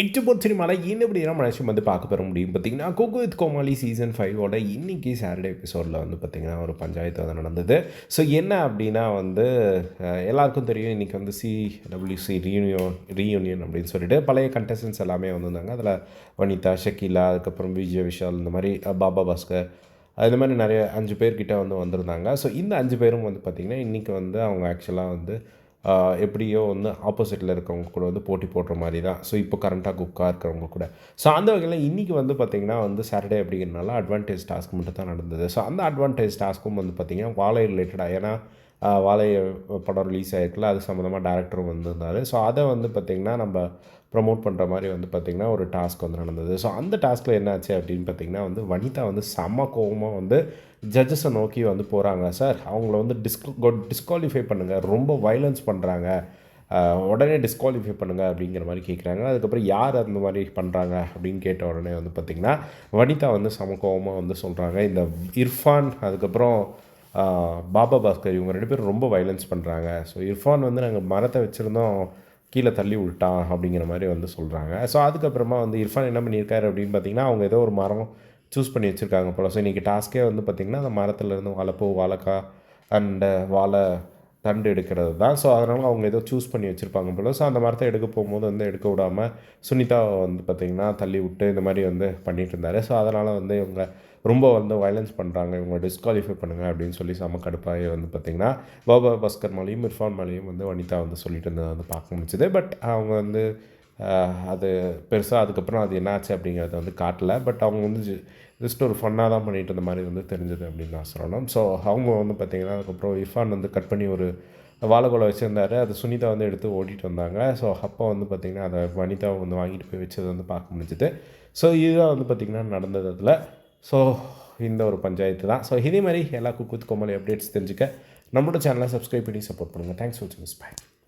இட்டு போட் மலை என்ன நம்ம மனுஷன் வந்து பார்க்க பெற முடியும் பார்த்தீங்கன்னா குக்கு வித் கோமாளி சீசன் ஃபைவோட இன்னைக்கு சாட்டர்டே எபிசோடில் வந்து பார்த்திங்கன்னா ஒரு பஞ்சாயத்து வந்து நடந்தது. ஸோ என்ன அப்படின்னா வந்து எல்லாருக்கும் தெரியும் இன்றைக்கி வந்து சிடபிள்யூசி ரீயூனியன் ரீயூனியன் அப்படின்னு சொல்லிட்டு பழைய கண்டஸ்டன்ஸ் எல்லாமே வந்திருந்தாங்க. அதில் வனிதா ஷக்கீலா அதுக்கப்புறம் விஜய் விஷால் இந்த மாதிரி பாபா பாஸ்கர் அது மாதிரி நிறைய அஞ்சு பேர்கிட்ட வந்து வந்திருந்தாங்க. ஸோ இந்த அஞ்சு பேரும் வந்து பார்த்திங்கன்னா இன்றைக்கி வந்து அவங்க ஆக்சுவலாக வந்து எப்படியோ வந்து ஆப்போசிட்டில் இருக்கவங்க கூட வந்து போட்டி போடுற மாதிரி தான் ஸோ இப்போ கரண்ட்டாக குக்காக இருக்கிறவங்க கூட. ஸோ அந்த வகையில் இன்றைக்கி வந்து பார்த்திங்கன்னா வந்து சாட்டர்டே அப்படிங்கிறனால அட்வான்டேஜ் டாஸ்க் மட்டும் தான் நடந்தது. ஸோ அந்த அட்வான்டேஜ் டாஸ்க்கும் வந்து பார்த்திங்கன்னா வாழை ரிலேட்டடாக ஏன்னா வாழை படம் ரிலீஸ் ஆகிருக்குல்ல அது சம்மந்தமாக டேரக்டரும் வந்திருந்தார். ஸோ அதை வந்து பார்த்திங்கன்னா நம்ம ப்ரமோட் பண்ணுற மாதிரி வந்து பார்த்திங்கன்னா ஒரு டாஸ்க் வந்து நடந்தது. ஸோ அந்த டாஸ்க்கில் என்னாச்சு அப்படின்னு பார்த்திங்கன்னா வந்து வனிதா வந்து செம்ம கோவமாக வந்து ஜட்ஜஸை நோக்கி வந்து போகிறாங்க சார் அவங்கள வந்து டிஸ்கு டிஸ்குவாலிஃபை பண்ணுங்கள் ரொம்ப வைலன்ஸ் பண்ணுறாங்க உடனே டிஸ்குவாலிஃபை பண்ணுங்கள் அப்படிங்கிற மாதிரி கேட்குறாங்க அதுக்கப்புறம் யார் அந்த மாதிரி பண்ணுறாங்க அப்படின்னு கேட்ட உடனே வந்து பார்த்திங்கன்னா வனிதா வந்து சம கோவமாக வந்து சொல்கிறாங்க இந்த இர்ஃபான் அதுக்கப்புறம் பாபா பாஸ்கர் இவங்க ரெண்டு பேரும் ரொம்ப வைலன்ஸ் பண்ணுறாங்க ஸோ இர்ஃபான் வந்து நாங்கள் மரத்தை வச்சுருந்தோம் கீழே தள்ளி விட்டான் அப்படிங்கிற மாதிரி வந்து சொல்கிறாங்க ஸோ அதுக்கப்புறமா வந்து இர்ஃபான் என்ன பண்ணியிருக்காரு அப்படின்னு பார்த்தீங்கன்னா அவங்க ஏதோ ஒரு மரம் சூஸ் பண்ணி வச்சுருக்காங்க போல. ஸோ இன்றைக்கி டாஸ்க்கே வந்து பார்த்திங்கன்னா அந்த மரத்துலேருந்து வாழைப்பூ வாழைக்காய் அண்டு வாழை தண்டு எடுக்கிறது தான். ஸோ அதனால் அவங்க ஏதோ சூஸ் பண்ணி வச்சுருப்பாங்க போல. ஸோ அந்த மரத்தை எடுக்க போகும்போது வந்து எடுக்க விடாமல் சுனிதாவை வந்து பார்த்திங்கன்னா தள்ளி விட்டு இந்த மாதிரி வந்து பண்ணிகிட்டு இருந்தார். ஸோ அதனால் வந்து இவங்க ரொம்ப வந்து வயலன்ஸ் பண்ணுறாங்க இவங்க டிஸ்குவாலிஃபை பண்ணுங்க அப்படின்னு சொல்லி செம கடுப்பாகி வந்து பார்த்திங்கன்னா பாபா பாஸ்கர் மேலேயும் இர்ஃபான் மேலேயும் வந்து வனிதா வந்து சொல்லிட்டு இருந்தது வந்து பார்க்க முடிச்சுது பட் அவங்க வந்து அது பெருசாக அதுக்கப்புறம் அது என்னாச்சு அப்படிங்கிறத வந்து காட்டல. பட் அவங்க வந்து ஜஸ்ட் ஒரு ஃபன்னாக தான் பண்ணிட்டு இருந்த மாதிரி வந்து தெரிஞ்சது அப்படின்னு நான் சொல்லணும். ஸோ அவங்க வந்து பார்த்திங்கன்னா அதுக்கப்புறம் இஃபான் வந்து கட் பண்ணி ஒரு வாழைக்குலை வச்சுருந்தாரு. அது சுனிதா வந்து எடுத்து ஓட்டிகிட்டு வந்தாங்க. ஸோ அப்போ வந்து பார்த்திங்கன்னா அதை வனிதா வந்து வாங்கிட்டு போய் வச்சது வந்து பார்க்க முடிஞ்சுது. ஸோ இதுதான் வந்து பார்த்திங்கன்னா நடந்தது அதில். ஸோ இந்த ஒரு பஞ்சாயத்து தான். ஸோ இதே மாதிரி எல்லா குக்குத் கோமலி அப்டேட்ஸ் தெரிஞ்சுக்க நம்மளோட சேனலை சப்ஸ்கிரைப் பண்ணி சப்போர்ட் பண்ணுங்கள் தேங்க்ஸ் ஃபார் வாட்சிங் பாய்